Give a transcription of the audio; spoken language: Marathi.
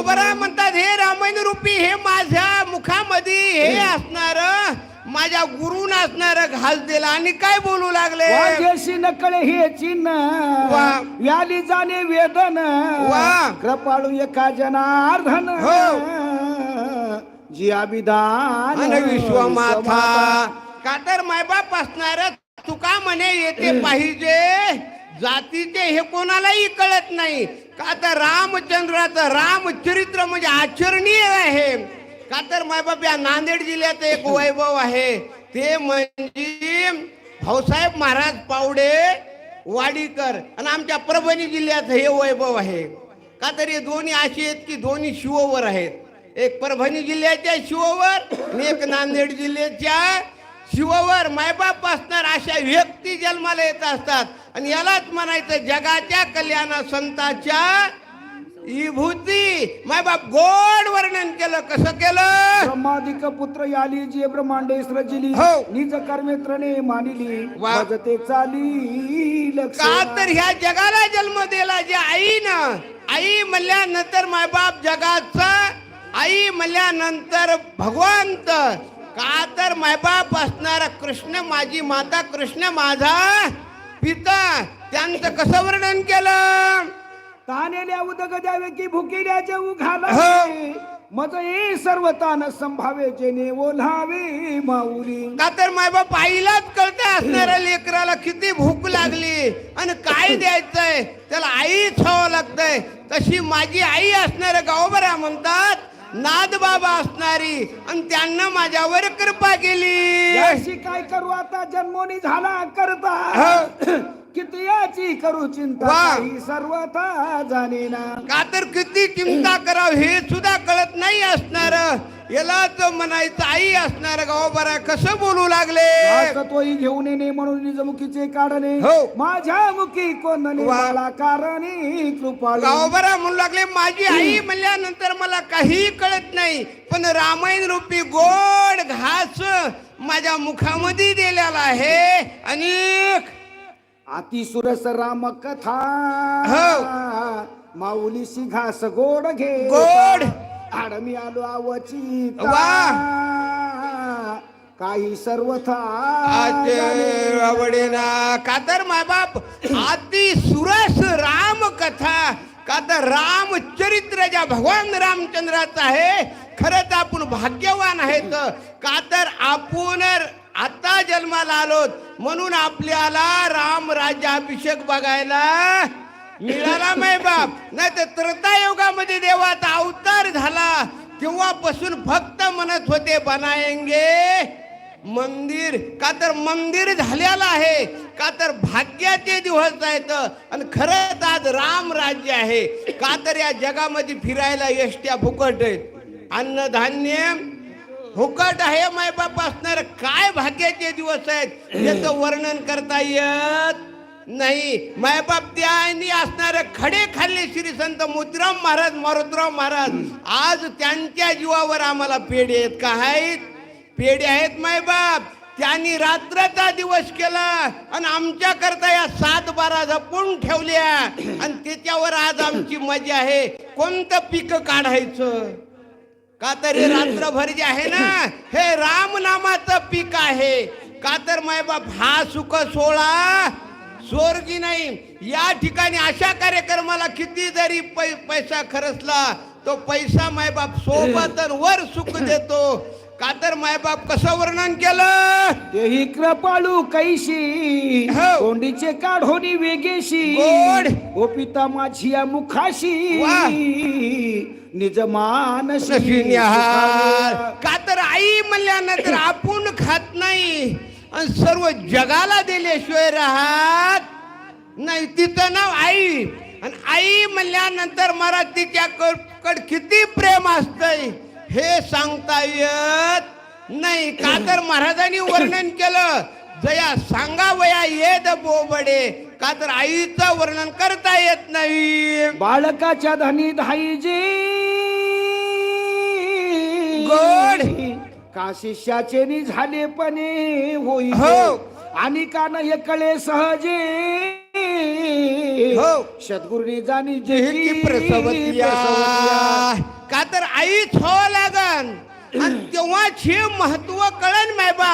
बरं म्हणतात हे रामायण रूपी हे माझ्या मुखामध्ये हे असणार माझ्या गुरुन असणार घास दिला. आणि काय बोलू लागले? नकळे हे चिन्ह वा. याली जाणे वेदन वा. कृपाळू एका जनार्दन जी अभिदान अन विश्वमाथा का तर मायबाप असणार तुका म्हणे येते पाहिजे. जातीचे हे कोणालाही कळत नाही. का तर रामचंद्राचं रामचरित्र म्हणजे आचरणीय आहे. का तर मायबाप या नांदेड जिल्ह्याचं एक वैभव आहे. ते म्हणजे भाऊसाहेब महाराज पावडे वाडीकर आणि आमच्या परभणी जिल्ह्याचं हे वैभव आहे. का तर हे दोन्ही अशी आहेत की दोन्ही शिववर आहेत. एक परभणी जिल्ह्याच्या शिववर आणि एक नांदेड जिल्ह्याच्या शिववर. मायबाप असणार अशा व्यक्ती जन्माला येत असतात. आणि यालाच म्हणायचं जगाच्या कल्याण संताच्या विभूती. मायबाप गोड वर्णन केलं. कसं केलं? ब्रह्मादिक पुत्र याली जे ब्रह्मांडे सृजिली हो. निज कर्मेत्रने मानिली. वा. भजते चाली का तर ह्या जगाला जन्म दिला जे आईनं आई म्हणल्यानंतर मायबाप जगाचा आई म्हणल्यानंतर भगवंत. का तर मायबाप असणारा कृष्ण माझी माता कृष्ण माझा पिता त्यांचं कसं वर्णन केलं? तानेल्या उदक द्यावे की भुकेल्या जेऊ घालावे हो. मज ये सर्व तान संभावे जेने ओल्हावे माऊली. का तर मायबाप आईलाच कळते असणाऱ्या लेकराला किती भूक लागली आणि काय द्यायचंय? त्याला आईच हवं लागतंय. तशी माझी आई असणाऱ्या गावबरा म्हणतात नाद बाबा असणारी आणि त्यांना माझ्यावर कृपा केली. याशी काय करू आता? जन्मोनी झाला करता. किती याची करू चिंता वा. सर्वथा जाणे ना का तर किती चिंता करावं हे सुद्धा कळत नाही असणार. याला तो म्हणायचं आई असणार गावबरा कसं बोलू लागले? तोही घेऊन येणे म्हणून निजमुखीचे काढणे. हो. माझ्या मुखी कोण वा. मला कारणी कृपाळू. गावभरा म्हणू लागले. माझी आई म्हणल्यानंतर मला काही कळत नाही. पण रामायण रूपी गोड घास माझ्या मुखामध्ये दिलेला आहे. आणि अतिसुरस राम कथा हो. माऊलीशी घास गोड घे गोड. आडमी आलो आवची वा. काही सर्वथा आचे आवडेना. का तर माय बाप अति सुरस राम कथा. का तर रामचरित्र ज्या भगवान रामचंद्राचं आहे खरंच आपण भाग्यवान आहेत. का तर आपण आता जन्माला आलोत म्हणून आपल्याला राम राज्याभिषेक बघायला मिळाला माय बाप. नाही तर त्रतायुगामध्ये देवाचा अवतार झाला. तेव्हापासून फक्त म्हणत होते बनाएंगे मंदिर. का तर मंदिर झालेलं आहे का तर भाग्याचे दिवस आहेत. आणि खरंच आज राम राज्य आहे. का तर या जगामध्ये फिरायला यष्ट्या फुकट आहेत. अन्नधान्य फुकट आहे मायबाप असणार काय भाग्याचे दिवस आहेत याचं वर्णन करता येत नाही मायबाप त्यांनी असणारे खडे खाल्ले श्री संत मोतीराम महाराज मारुतराव महाराज. आज त्यांच्या जीवावर आम्हाला पेढे आहेत का आहेत? पेढे आहेत मायबाप. त्यांनी रात्रचा दिवस केला आणि आमच्या करता या सात बारा जपून ठेवल्या. आणि त्याच्यावर आज आमची मजा आहे. कोणतं पीक काढायचं? का तर हे रात्रभर जे आहे ना हे रामनामाचं पीक आहे. का तर मायबाप हा सुख सोळा स्वर्गी नाही या ठिकाणी अशा कार्यक्रमाला किती जरी पै पैसा खर्चला तो पैसा मायबाप सोबत वर सुख देतो का तर मायबाप कसं वर्णन केलं तेही कृपाळू कैशी हो. तोंडीचे काढोनी वेगेशी गोड. ओ पिता माझी या मुखाशी वा. निज मानशी नशिन्याहार. का तर आई म्हणल्यानंतर आपण खात नाही आणि सर्व जगाला दिल्याशिवाय राहत नाही. तिचं नाव आई. आणि आई म्हणल्यानंतर मला तिच्याकड किती प्रेम असतंय हे सांगता येत नाही. का तर महाराजांनी वर्णन केलं जया सांगावया येद बोबडे. का तर आईचं वर्णन करता येत नाही. बाळकाच्या धनी धाईजी. गोड. का शिष्याचे नि झाले पणे होई हो. आणि का न हे कळे सहजे. हो. सद्गुरुनी जाणी जे की प्रसवतिया. का तर आईच व्हावं लागन. आणि तेव्हाच हे महत्त्व कळन माय बाप